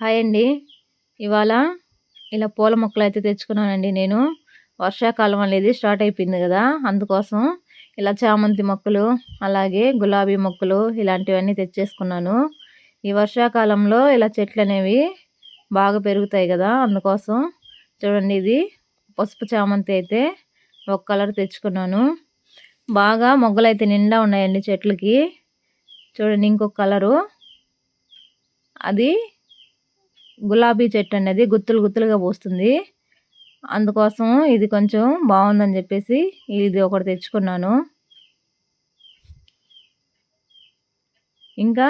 Hi అండి. ఇవాళ ఇలా పూల మొక్కలు అయితే తెచ్చుకున్నానండి నేను. వర్షాకాలం అనేది స్టార్ట్ అయిపోయింది కదా అందుకోసం ఇలా చామంతి మొక్కలు అలాగే గులాబీ మొక్కలు ఇలాంటివన్నీ తెచ్చేసుకున్నాను. ఈ వర్షాకాలంలో ఇలా చెట్లు అనేవి బాగా పెరుగుతాయి కదా అందుకోసం చూడండి ఇది పసుపు చామంతి అయితే ఒక కలర్ తెచ్చుకున్నాను. బాగా మొగ్గలు అయితే నిండా ఉన్నాయండి చెట్లకి. చూడండి ఇంకొక కలరు. అది గులాబీ చెట్టు అనేది గుత్తులు గుత్తులుగా పోస్తుంది. అందుకోసం ఇది కొంచెం బాగుందని చెప్పేసి ఇది ఒకటి తెచ్చుకున్నాను. ఇంకా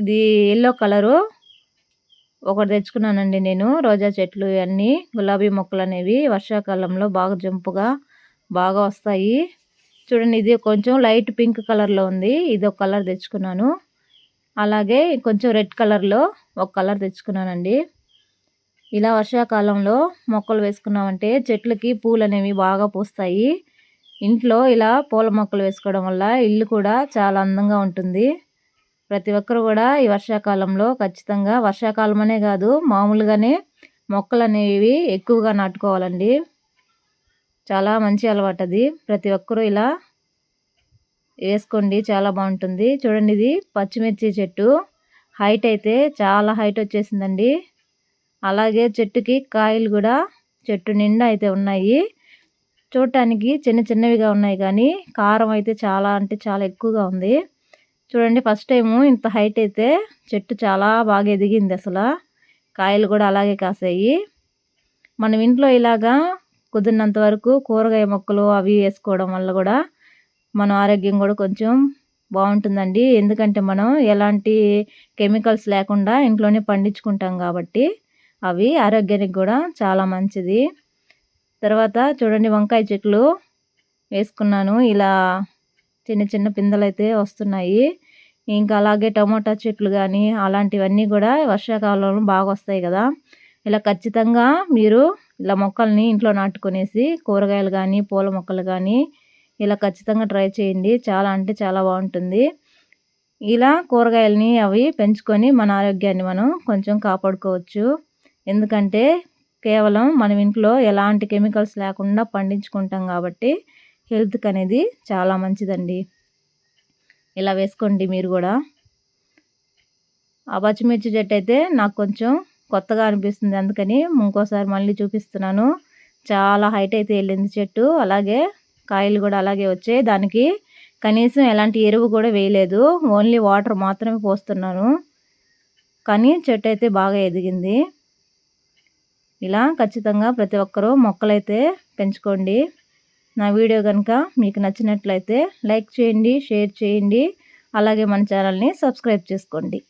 ఇది ఎల్లో కలరు ఒకటి తెచ్చుకున్నానండి నేను. రోజా చెట్లు అన్నీ గులాబీ మొక్కలు అనేవి వర్షాకాలంలో బాగా జంపుగా బాగా వస్తాయి. చూడండి ఇది కొంచెం లైట్ పింక్ కలర్లో ఉంది. ఇది ఒక కలర్ తెచ్చుకున్నాను. అలాగే కొంచెం రెడ్ కలర్లో ఒక కలర్ తెచ్చుకున్నానండి. ఇలా వర్షాకాలంలో మొక్కలు వేసుకున్నామంటే చెట్లకి పూలు అనేవి బాగా పూస్తాయి. ఇంట్లో ఇలా పూల మొక్కలు వేసుకోవడం వల్ల ఇల్లు కూడా చాలా అందంగా ఉంటుంది. ప్రతి ఒక్కరు కూడా ఈ వర్షాకాలంలో ఖచ్చితంగా వర్షాకాలం అనే కాదు మామూలుగానే మొక్కలు అనేవి ఎక్కువగా నాటుకోవాలండి. చాలా మంచి అలవాటు అది ప్రతి ఒక్కరూ ఇలా వేసుకోండి చాలా బాగుంటుంది. చూడండి ఇది పచ్చిమిర్చి చెట్టు. హైట్ అయితే చాలా హైట్ వచ్చేసిందండి. అలాగే చెట్టుకి కాయలు కూడా చెట్టు నిండా అయితే ఉన్నాయి. చూడటానికి చిన్న చిన్నవిగా ఉన్నాయి కానీ కారం అయితే చాలా అంటే చాలా ఎక్కువగా ఉంది. చూడండి ఫస్ట్ టైము ఇంత హైట్ అయితే చెట్టు చాలా బాగా ఎదిగింది అసలు. కాయలు కూడా అలాగే కాసాయి. మనం ఇంట్లో ఇలాగా కుదిరినంత వరకు కూరగాయ మొక్కలు అవి వేసుకోవడం వల్ల కూడా మన ఆరోగ్యం కూడా కొంచెం బాగుంటుందండి. ఎందుకంటే మనం ఎలాంటి కెమికల్స్ లేకుండా ఇంట్లోనే పండించుకుంటాం కాబట్టి అవి ఆరోగ్యానికి కూడా చాలా మంచిది. తర్వాత చూడండి వంకాయ చెట్లు వేసుకున్నాను. ఇలా చిన్న చిన్న పిందెలు అయితే వస్తున్నాయి. ఇంకా అలాగే టమోటా చెట్లు కానీ అలాంటివన్నీ కూడా వర్షాకాలంలో బాగా వస్తాయి కదా. ఇలా ఖచ్చితంగా మీరు ఇలా మొక్కల్ని ఇంట్లో నాటుకునేసి కూరగాయలు కానీ పూల మొక్కలు కానీ ఇలా ఖచ్చితంగా ట్రై చేయండి. చాలా అంటే చాలా బాగుంటుంది. ఇలా కూరగాయలని అవి పెంచుకొని మన ఆరోగ్యాన్ని మనం కొంచెం కాపాడుకోవచ్చు. ఎందుకంటే కేవలం మనం ఇంట్లో ఎలాంటి కెమికల్స్ లేకుండా పండించుకుంటాం కాబట్టి హెల్త్కి అనేది చాలా మంచిదండి. ఇలా వేసుకోండి మీరు కూడా. ఆ పచ్చిమిర్చి చెట్టు అయితే నాకు కొంచెం కొత్తగా అనిపిస్తుంది. అందుకని ఇంకోసారి మళ్ళీ చూపిస్తున్నాను. చాలా హైట్ అయితే వెళ్ళింది చెట్టు. అలాగే కాయలు కూడా అలాగే వచ్చాయి. దానికి కనీసం ఎలాంటి ఎరువు కూడా వేయలేదు. ఓన్లీ వాటర్ మాత్రమే పోస్తున్నాను. కానీ చెట్టు అయితే బాగా ఎదిగింది. ఇలా ఖచ్చితంగా ప్రతి ఒక్కరూ మొక్కలైతే పెంచుకోండి. నా వీడియో కనుక మీకు నచ్చినట్లయితే లైక్ చేయండి షేర్ చేయండి. అలాగే మన ఛానల్ని సబ్స్క్రైబ్ చేసుకోండి.